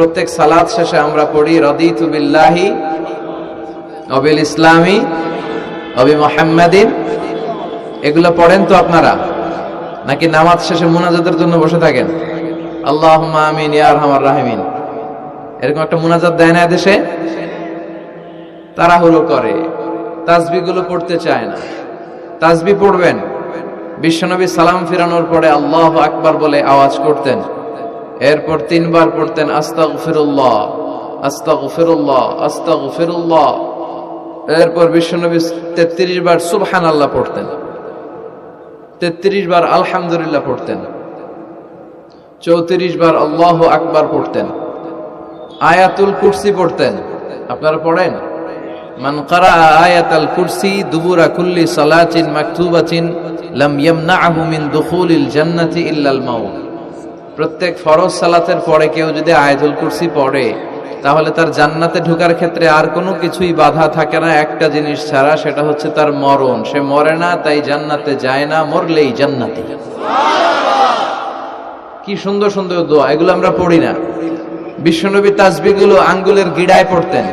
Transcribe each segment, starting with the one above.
প্রত্যেক সালাদ শেষে আমরা পড়ি, রদিতু বিল্লাহি অবিল ইসলামী অবি মোহাম্মদিন। এগুলো পড়েন তো আপনারা? নাকি নামাজ শেষে মুনাজাতের জন্য বসে থাকেন? আল্লাহ আমিন ইয়ার হামার রাহিমিন। এরকম একটা মুনাজাত দেয় না দেশে তাড়াহুড়ো করে। তাসবিগুলো পড়তে চায় না। তাসবি পড়বেন। বিশ্বনবী সালাম ফিরানোর পরে আল্লাহ আকবার বলে আওয়াজ করতেন। এরপর তিনবার পড়তেন আস্তাগ ফিরুল্লাহ আস্তাগ ফিরুল্লাহ আস্তাগ ফিরুল্লাহ এরপর বিশ্বনবী তেত্রিশ বার সুবহান আল্লাহ পড়তেন। তেত্রিশ বার আলহামদুলিল্লাহ পড়তেন। চৌত্রিশ বার আল্লাহ আকবার পড়তেন। আয়াতুল কুরসি পড়তেন। আপনারা পড়েন? মান কারা আয়াতাল কুরসি দুবুরা কুল্লি সালাতিন মাকতুবাতিন লাম ইয়ামনাহু মিন দুখুলিল জান্নাতি ইল্লাল মাউত। প্রত্যেক ফরজ সালাতের পরে কেউ যদি আয়াতুল কুরসি পড়ে, তাহলে তার জান্নাতে ঢোকার ক্ষেত্রে আর কোনো কিছুই বাধা থাকে না। একটা জিনিস ছাড়া সেটা হচ্ছে তার মরণ। সে মরে না, তাই জান্নাতে যায় না, মরলেই জান্নাতে। কি সুন্দর সুন্দর দোয়া। এগুলো আমরা পড়ি না। বিশ্বনবী তাসবিগুলো আঙ্গুলের গিড়ায় পড়তেন।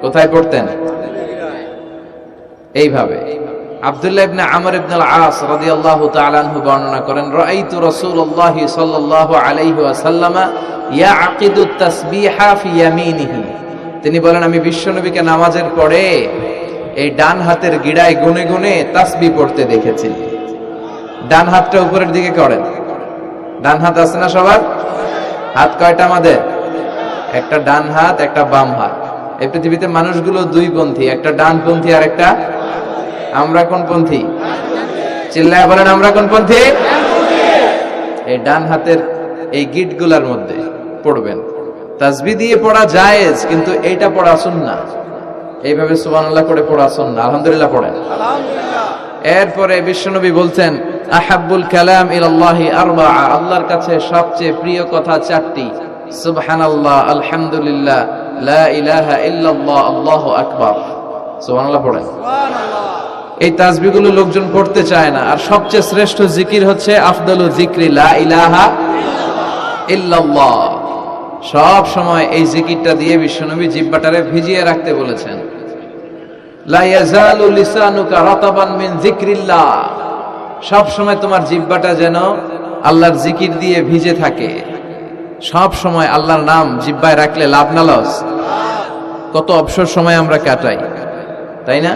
কোথায় পড়তেন? এইভাবে। আব্দুল্লাহ ইবনে আমর ইবনে আল-আস রাদিয়াল্লাহু তাআলা আনহু বর্ণনা করেন, রাআইতু রাসূলুল্লাহি সাল্লাল্লাহু আলাইহি ওয়াসাল্লামা ইয়াকিদু তাসবিহা ফি ইয়ামিনিহি। তিনি বলেন, আমি বিশ্বনবীকে নামাজের পরে এই ডান হাতের গিড়ায় গুনে গুনে তাসবিহ পড়তে দেখেছি। ডান হাতটা উপরের দিকে করেন। ডান হাত আছে না সবার? হাত কয়টা আমাদের? একটা ডান হাত, একটা বাম হাত। এই পৃথিবীতে মানুষগুলো দুই পন্থী, একটা ডান পন্থী আর একটা আমরা কোন পন্থী? চিল্লায় বলেন, আমরা কোন পন্থী? এই ডান হাতের এই গিটগুলার মধ্যে পড়বেন। তাসবি দিয়ে পড়া জায়েজ, কিন্তু এইটা পড়া সুন্নাহ। এইভাবে সুবহানাল্লাহ করে পড়া সুন্নাহ। আলহামদুলিল্লাহ পড়েন। এরপরে বিশ্বনবী বলছেন, আহাব্বুল কালাম ইলাল্লাহি আরবা আল্লাহর কাছে সবচেয়ে প্রিয় কথা চারটি। সুবহানাল্লাহ, আলহামদুলিল্লাহ, লা ইলাহা ইল্লাল্লাহ, আল্লাহু আকবার। সুবহানাল্লাহ পড়েন। এই তাসবিগুলো লোকজন পড়তে চায় না। আর সবচেয়ে শ্রেষ্ঠ জিকির হচ্ছে, আফদালু জিকরি ইলাহা ইল্লাল্লাহ। সব সময় এই জিকিরটা দিয়ে বিশ্বনবী জিব্বাটারে ভিজিয়ে রাখতে বলেছেন। লা ইয়াজালু লিসানুকা রাতাবান মিন যিকরিল্লাহ। সব সময় তোমার জিব্বাটা যেন আল্লাহর জিকির দিয়ে ভিজে থাকে। সব সময় আল্লাহর নাম জিব্বায় রাখলে লাভ না লস। কত অবসর সময় আমরা কাটাই। তাই না?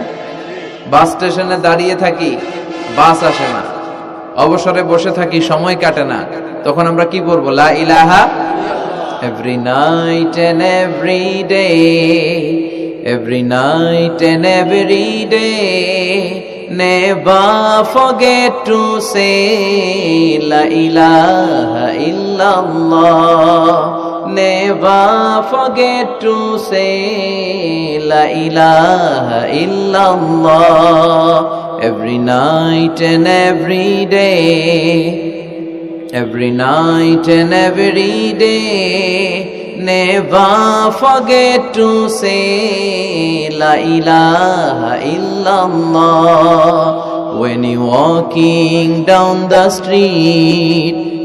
বাস স্টেশনে দাঁড়িয়ে থাকি, বাস আসে না। অবসরে বসে থাকি, সময় কাটে না। তখন আমরা কি বলব লা ইলাহা every night and every day, every night and every day, never to say, লা ইলাহা ইল্লাল্লাহ। never forget to say La ilaha illallah every night and every day. Every night and every day. Never forget to say La ilaha illallah when you're walking down the street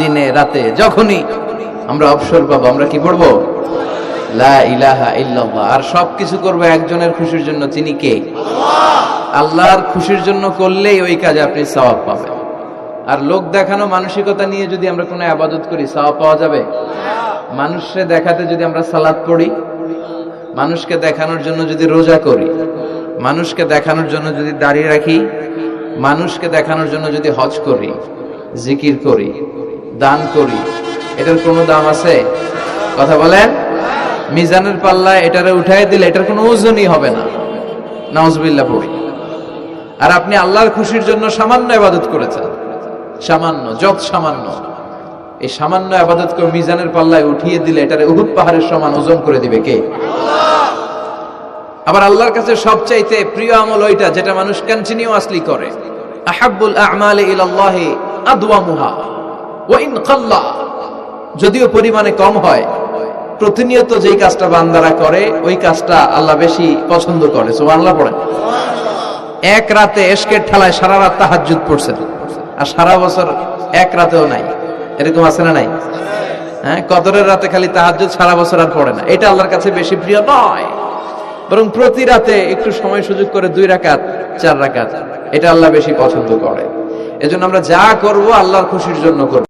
দিনে, রাতে, যখনই আমরা অবসর পাবো, আমরা কি পড়ব লা আর সবকিছু করব একজনের খুশির জন্য, তিনি কে? আল্লাহর খুশির জন্য করলেই ওই কাজে আপনি সওয়াব পাবেন। আর লোক দেখানো মানসিকতা নিয়ে যদি আমরা কোনো আবাদত করি, সওয়াব পাওয়া যাবে? মানুষকে দেখাতে যদি আমরা সালাদ পড়ি, মানুষকে দেখানোর জন্য যদি রোজা করি, মানুষকে দেখানোর জন্য যদি দাঁড়িয়ে রাখি, মানুষকে দেখানোর জন্য যদি হজ করি, জিকির করি দান করি। এটার কোনো দাম আছে? কথা বলেন? মিজানের পাল্লা এটারে উঠাই দিলে এটার কোনো ওজনই হবে না। নাউজবিল্লা পড়ি। আর আপনি আল্লাহর খুশির জন্য সামান্য ইবাদত করেছেন। সামান্য, যত সামান্য। এই সামান্য আবাদতকে মিজানের পাল্লায় উঠিয়ে দিলে এটারে উহুদ পাহাড়ের সমান ওজন করে দিবে কে? আবার আল্লাহর কাছে সবচাইতে প্রিয় আমল ওইটা, যেটা মানুষ কন্টিনিউয়াসলি করে। আহাব্বুল আ'মালি ইলাল্লাহি আদওয়ামুহা। যদিও পরিমাণে কম হয়, প্রতিনিয়ত যেই কাজটা বান্দারা করে, ওই কাজটা আল্লাহ বেশি পছন্দ করে, সুবহানাল্লাহ পড়েন। এক রাতে এশকের ঠেলায় সারা রাত তাহাজ্জুদ পড়ছেন, আর সারা বছর এক রাতেও নাই। এরকম আছে না নাই? হ্যাঁ কদরের রাতে খালি তাহাজ্জুদ, সারা বছর আর পড়ে না। এটা আল্লাহর কাছে বেশি প্রিয় নয়। বরং প্রতি রাতে একটু সময় সুযোগ করে দুই রাকাত, চার রাকাত, এটা আল্লাহ বেশি পছন্দ করে। এজন্য আমরা যা করব আল্লাহর খুশির জন্য করব।